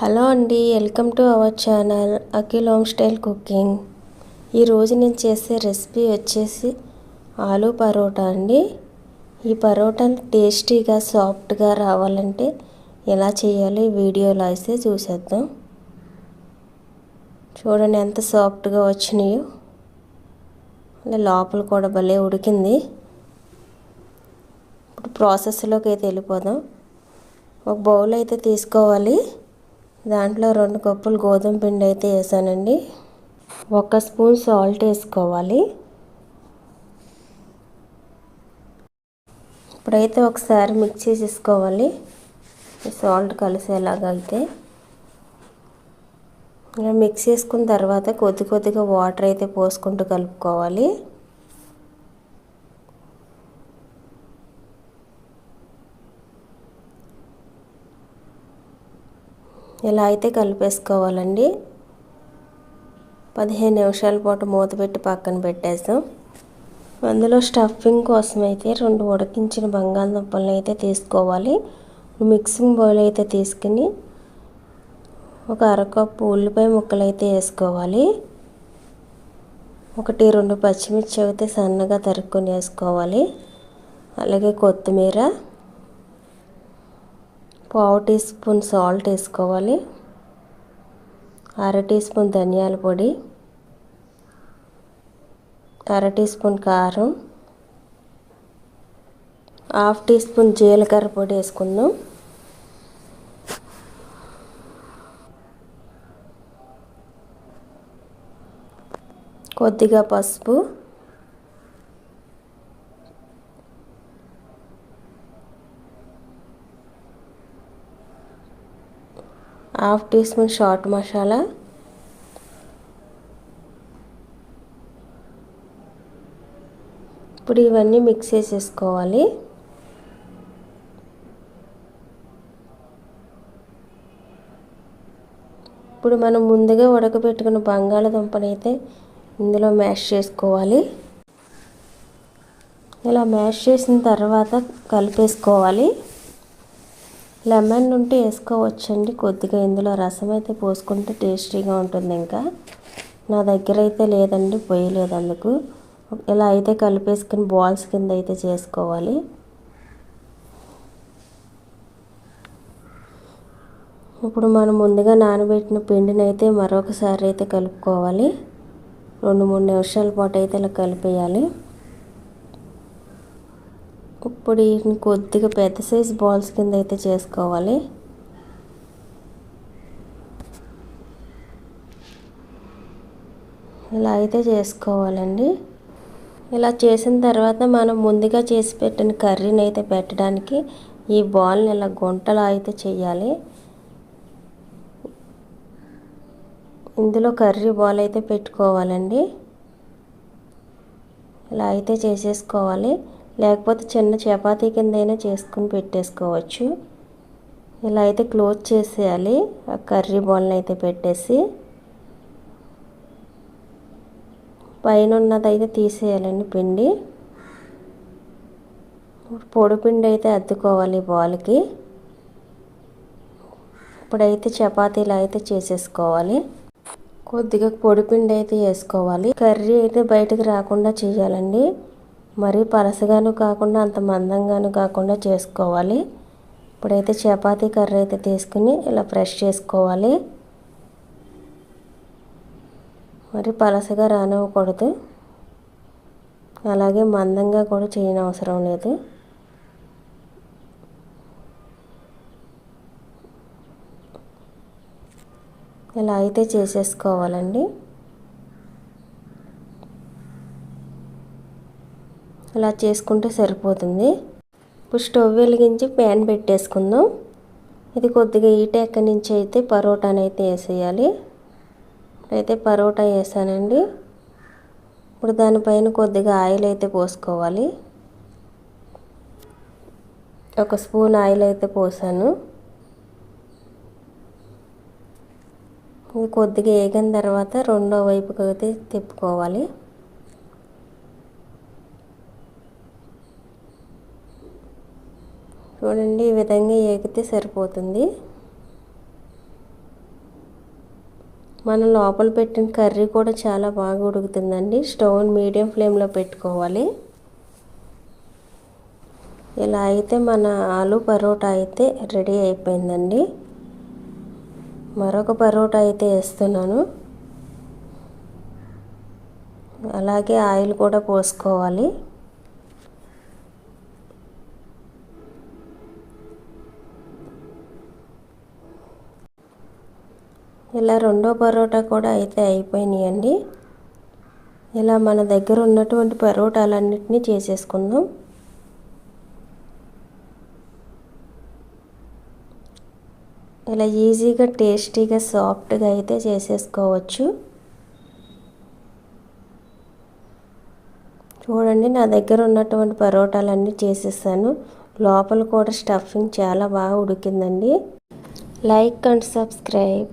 Hello అండి welcome to our channel Akhil home style cooking. ఈరోజు నేను చేసే రెసిపీ వచ్చేసి ఆలూ పరోటా అండి. ఈ పరోటా టేస్టీగా సాఫ్ట్గా రావాలంటే ఎలా చేయాలో ఈ వీడియోలో అయితే చూసేద్దాం. చూడండి ఎంత సాఫ్ట్గా వచ్చినాయో. లోపల కూడా భలే ఉడికింది. ఇప్పుడు ప్రాసెస్లోకి అయితే వెళ్ళిపోదాం. ఒక బౌల్ అయితే తీసుకోవాలి. దాంట్లో రెండు కప్పులు గోధుమ పిండి అయితే వేసానండి. ఒక స్పూన్ సాల్ట్ వేసుకోవాలి. ఇప్పుడైతే ఒకసారి మిక్స్ చేసేసుకోవాలి. సాల్ట్ కలిసేలాగైతే ఇలా మిక్స్ చేసుకున్న తర్వాత కొద్ది కొద్దిగా వాటర్ అయితే పోసుకుంటూ కలుపుకోవాలి. ఇలా అయితే కలిపేసుకోవాలండి? పదిహేను నిమిషాల పాటు మూత పెట్టి పక్కన పెట్టేసాం అందులో స్టఫింగ్ కోసం అయితే రెండు ఉడికించిన బంగాళదుంపలను అయితే తీసుకోవాలి. మిక్సింగ్ బౌల్ అయితే తీసుకుని ఒక అరకప్పు ఉల్లిపాయ ముక్కలు అయితే వేసుకోవాలి. ఒకటి రెండు పచ్చిమిర్చి అయితే సన్నగా తరుక్కొని వేసుకోవాలి. అలాగే కొత్తిమీర పావు టీ స్పూన్ సాల్ట్ వేసుకోవాలి. అర టీ స్పూన్ ధనియాల పొడి. అర టీ స్పూన్ కారం. హాఫ్ టీ స్పూన్ జీలకర్ర పొడి వేసుకుందాం. కొద్దిగా పసుపు. హాఫ్ టీ స్పూన్ షార్ట్ మసాలా. ఇప్పుడు ఇవన్నీ మిక్స్ చేసేసుకోవాలి. ఇప్పుడు మనం ముందుగా ఉడకబెట్టుకున్న బంగాళదుంపనైతే ఇందులో మ్యాష్ చేసుకోవాలి. ఇలా మ్యాష్ చేసిన తర్వాత కలిపేసుకోవాలి. లెమన్ ఉంటే వేసుకోవచ్చండి. కొద్దిగా ఇందులో రసం అయితే పోసుకుంటే టేస్టీగా ఉంటుంది ఇంకా. నా దగ్గర అయితే లేదండి పోయలేదు అందుకు. ఇలా అయితే కలిపేసుకుని బాల్స్ కింద అయితే చేసుకోవాలి. ఇప్పుడు మనం ముందుగా నానబెట్టిన పిండిని అయితే మరొకసారి అయితే కలుపుకోవాలి. రెండు మూడు నిమిషాల పాటు అయితే ఇలా కలిపేయాలి. ఇప్పుడు వీటిని కొద్దిగా పెద్ద సైజ్ బాల్స్ కింద అయితే చేసుకోవాలి. ఇలా అయితే చేసుకోవాలండి. ఇలా చేసిన తర్వాత మనం ముందుగా చేసి పెట్టిన కర్రీని అయితే పెట్టడానికి ఈ బాల్ని ఇలా గుంటలా అయితే చేయాలి. ఇందులో కర్రీ బాల్ అయితే పెట్టుకోవాలండి. ఇలా అయితే చేసేసుకోవాలి. లేకపోతే చిన్న చపాతీ కింద అయినా చేసుకుని పెట్టేసుకోవచ్చు. ఇలా అయితే క్లోజ్ చేసేయాలి. ఆ కర్రీ బౌల్ని అయితే పెట్టేసి పైన ఉన్నదైతే తీసేయాలండి పిండి. పొడి పిండి అయితే అద్దుకోవాలి బాల్కి. ఇప్పుడైతే చపాతీలు అయితే చేసేసుకోవాలి. కొద్దిగా పొడిపిండి అయితే వేసుకోవాలి. కర్రీ అయితే బయటకు రాకుండా చేయాలండి. మరీ పలసగాను కాకుండా అంత మందంగాను కాకుండా చేసుకోవాలి. ఇప్పుడైతే చపాతీ కర్రీ అయితే తీసుకుని ఇలా ఫ్రెష్ చేసుకోవాలి. మరి పలసగా రానివ్వకూడదు. అలాగే మందంగా కూడా చేయనవసరం లేదు. ఇలా అయితే చేసేసుకోవాలండి. ఇలా చేసుకుంటే సరిపోతుంది. ఇప్పుడు స్టవ్ వెలిగించి ప్యాన్ పెట్టేసుకుందాం. ఇది కొద్దిగా ఈటెక్క నుంచి అయితే పరోటాని అయితే వేసేయాలి. అయితే పరోటా వేసానండి. ఇప్పుడు దానిపైన కొద్దిగా ఆయిల్ అయితే పోసుకోవాలి. ఒక స్పూన్ ఆయిల్ అయితే పోసాను. ఇది కొద్దిగా వేగిన తర్వాత రెండో వైపుకి అయితే తిప్పుకోవాలి. చూడండి ఈ విధంగా ఏగితే సరిపోతుంది. మనం లోపల పెట్టిన కర్రీ కూడా చాలా బాగా ఉడుకుతుందండి. స్టవ్ మీడియం ఫ్లేమ్లో పెట్టుకోవాలి. ఇలా అయితే మన ఆలు పరోటా అయితే రెడీ అయిపోయిందండి. మరొక పరోటా అయితే వేస్తున్నాను. అలాగే ఆయిల్ కూడా పోసుకోవాలి. ఇలా రెండో పరోటా కూడా అయితే అయిపోయినాయండి. ఇలా మన దగ్గర ఉన్నటువంటి పరోటాలన్నింటినీ చేసేసుకుందాం. ఇలా ఈజీగా టేస్టీగా సాఫ్ట్గా అయితే చేసేసుకోవచ్చు. చూడండి నా దగ్గర ఉన్నటువంటి పరోటాలన్నీ చేసేసాను. లోపల కూడా స్టఫింగ్ చాలా బాగా ఉడికిందండి. Like and subscribe.